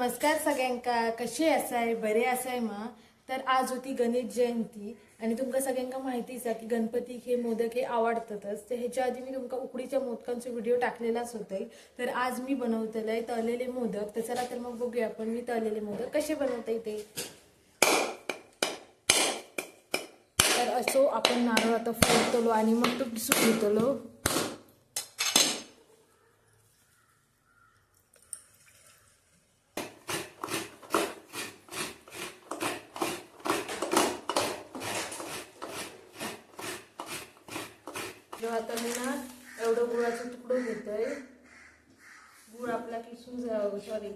नमस्कार सगळ्यांका. कसे असाय? बरे असाय मा? तर आज होती गणेश जयंती आणि तुमका सगळ्यांका माहितीच आहे की गणपतीक हे मोदक हे आवडतातच. तर ह्याच्या आधी मी तुमका उकडीच्या मोदकांचा व्हिडिओ टाकलेलाच होते. तर आज मी बनवतलंय तळलेले मोदक. तर चला तर मग बघूया आपण मी तळलेले मोदक कसे बनवता ते तर असो आपण नारळ आता फोडतलो आणि मग तो सुकवतलो. जेव्हा आता मी ना एवढं गुळाचं तुकडं घेतोय गुळ आपला किसून सॉरी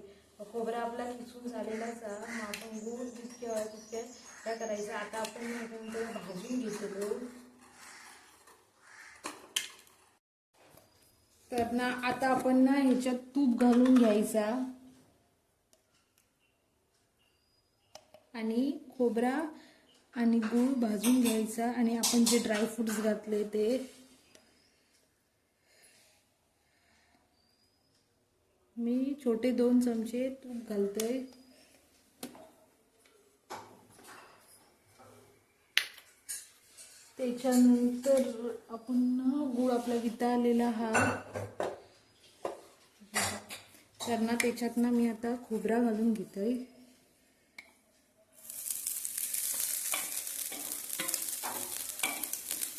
खोबरा आपला किसून झालेलाच आहे मग आपण गुळ जितके तितके काय करायचं. आता आपण ह्याच्यानंतर भाजून घेतो तर ना आता आपण ना ह्याच्यात तूप घालून घ्यायचा. आणि खोबरा आणि गूळ भाजून घ्यायचा. आणि आपण जे ड्रायफ्रुट्स घातले ते मी छोटे दोन चमचे तूप घालतोय त्याच्यानंतर आपण गूळ आपला विता आलेला हा. तर त्याच्यात ना मी आता खोबरा घालून घेतोय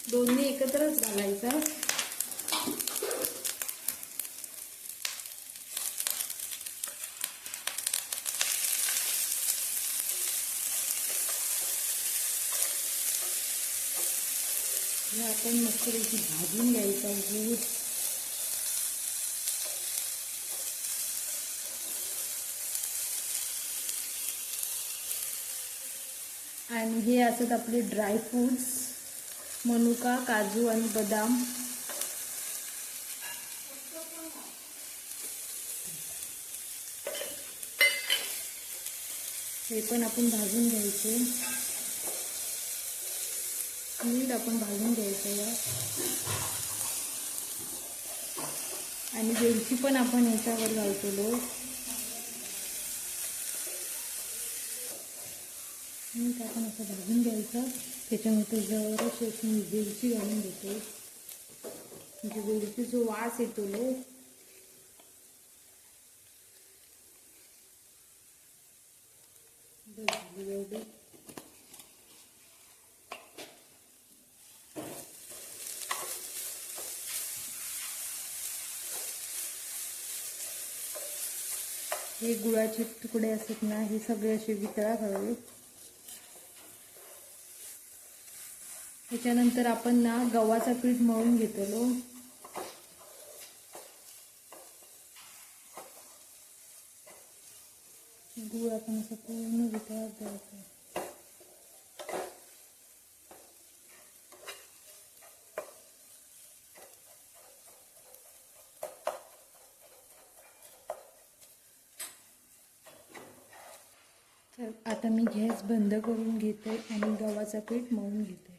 दोन्ही एकत्रच घालायचा हे आपण मस्तपैकी भाजून घ्यायचा दूध आणि हे असत आपले ड्रायफ्रूट्स मनुका काजू आणि बदाम. हे पण आपण भाजून घ्यायचे. मीठ आपण भाजून घ्यायचं या आणि वेलची पण आपण याच्यावर घालतो. मीठ आपण असं भाजून घ्यायचं. त्याच्यामध्ये जवळच अशी मी वेलची घालून घेतो. म्हणजे वेलची जो वास येतो लो एवढी. हे गुळाचे तुकडे असत ना हे सगळे असे वितळा हवे. त्याच्यानंतर आपण ना गव्हाचा पीठ मळून घेतलो गुळ आपण असं पूर्ण वितळात द्यायचं तर आता मी गॅस बंद करून घेते आणि गव्हाचं पीठ मळून घेते.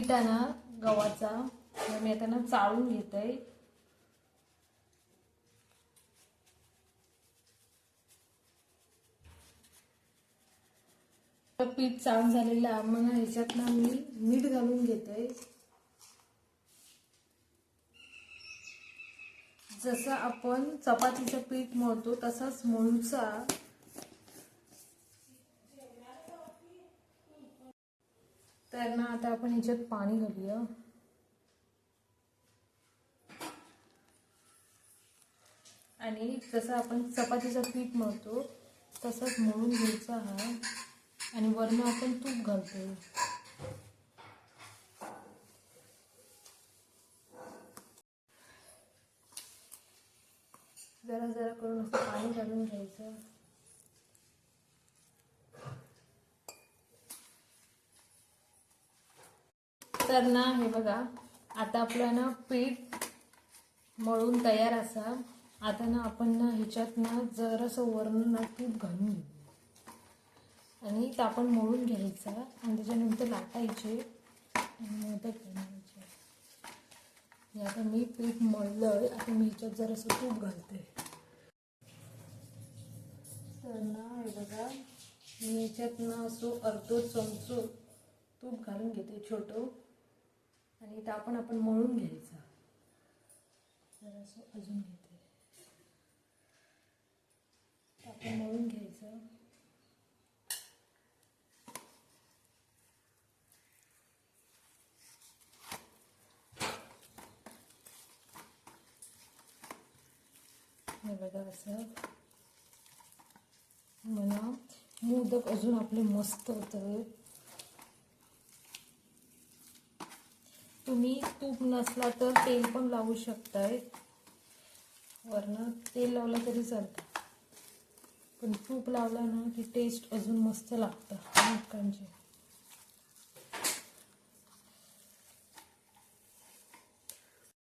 पिठाना गव्हाचा मी आता ना चाळून घेते. पीठ चाळून झालेलं मग ह्याच्यात ना मी मीठ घालून घेते. जसं आपण चपातीचं पीठ मळतो तसाच मळूचा त्यांना आता आपण ह्याच्यात पाणी घालूया. आणि जसं आपण चपातीचं पीठ मळतो तसंच मळून घ्यायचं हा. आणि वरण आपण तूप घालतो जरा करून असं पाणी घालून घ्यायचं. तर ना हे बघा आता आपलं ना पीठ मळून तयार असा. आता ना आपण ना ह्याच्यात ना जरासं वरण ना पीठ घालून घेऊ. आणि ते आपण मळून घ्यायचा आणि त्याच्यानंतर लाटायचे आणि मोदक आता मी पीठ मळलंय आता मी ह्याच्यात जरासं तूप घालते. त्यांना हे बघा. मी याच्यातनं असो अर्धो चमचो तूप घालून घेते छोटं. आणि इथं आपण आपण मळून घ्यायचा. तर असं अजून घेते. आपण मळून घ्यायचं. हे बघा असं. म्हणा. मोदक अजून आपले मस्त होतं तुम्ही तूप नसला तर तेल पण लावू शकताय. वरनं तेल लावलं तरी चालतं. पण तूप लावला ना की टेस्ट अजून मस्त लागतं मोदकांची.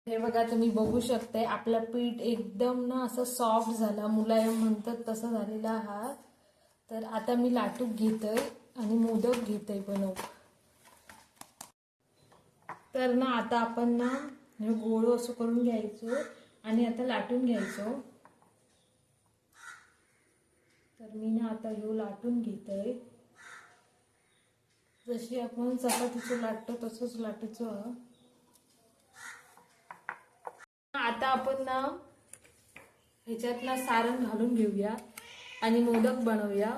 हे बघा तुम्ही बघू शकताय आपलं पीठ एकदम ना असं सॉफ्ट झाला. मुलायम म्हणतात तसं झालेला हा तर आता मी लाटूक घेतोय आणि मोदक घेतोय बनव हो. तर ना आता आपण ना हे गोळ असं करून घ्यायचो आणि आता लाटून घ्यायचो हो. तर मी ना आता ह्यो लाटून घेतोय. जशी आपण चपातीचं लाटतो तसंच लाटूचं आता आपण ना ह्याच्यात ना सारण घालून घेऊया. आणि मोदक बनवूया.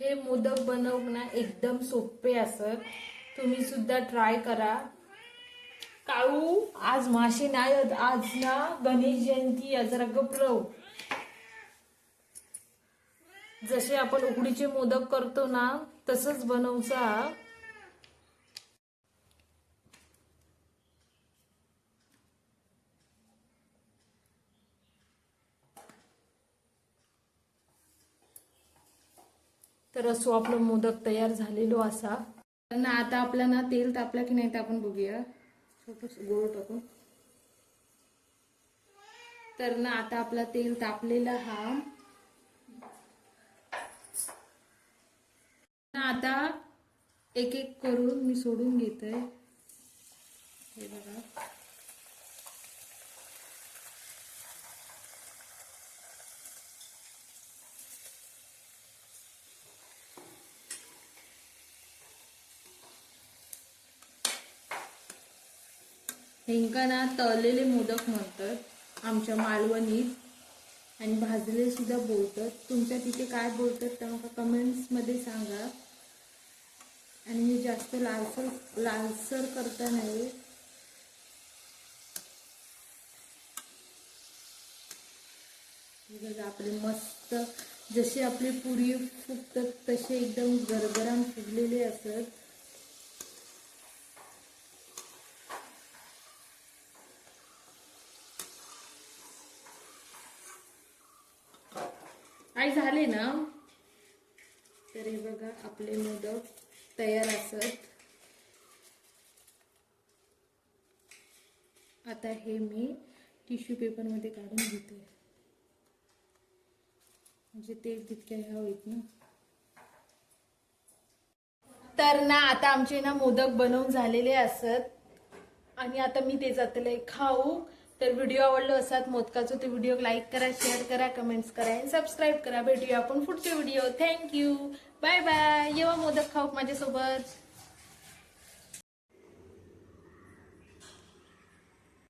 हे मोदक बनवणं एकदम सोपे असत तुम्ही सुद्धा ट्राय करा. काळू आज मासे नाही आज ना गणेश जयंती आहे जरा गपरव जसे आपण उकडीचे मोदक करतो ना तसंच बनवचा. तर असो आपलं मोदक तयार झालेलो असा. तर ना आता आपला ना तेल तापला की नाही ते आपण बघूया. छोटस गोळ टाकून तर ना आता आपला तेल तापलेला हा. आता एक एक करून मी सोडून घेतोय. हे बघा. ढेंकाना तळलेले मोदक म्हणतात आमच्या मालवणीत. आणि भाजले सुद्धा बोलतात. तुमच्या तिथे काय बोलतात ते मला कमेंट्समध्ये सांगा. आणि मी जास्त लालसर लालसर करता नाही. आपले मस्त जसे आपले पुरी फुगतात तसे एकदम गरगराम फुगलेले असत. आहे ना तर हे बघा आपले मोदक तयार असत. आता हे मी टिश्यू पेपरमध्ये काढून घेते. म्हणजे ते तितक्या ह्या होईत ना. तर ना आता आमचे ना मोदक बनवून झालेले असत. आणि आता मी ते जातले खाऊ. तर व्हिडिओ आवडलो असतात मोदकाचं ते व्हिडिओ लाईक करा शेअर करा कमेंट्स करा आणि सबस्क्राईब करा. भेटूया आपण पुढचे व्हिडिओ थँक्यू बाय बाय येवा मोदक खाऊ माझ्यासोबत.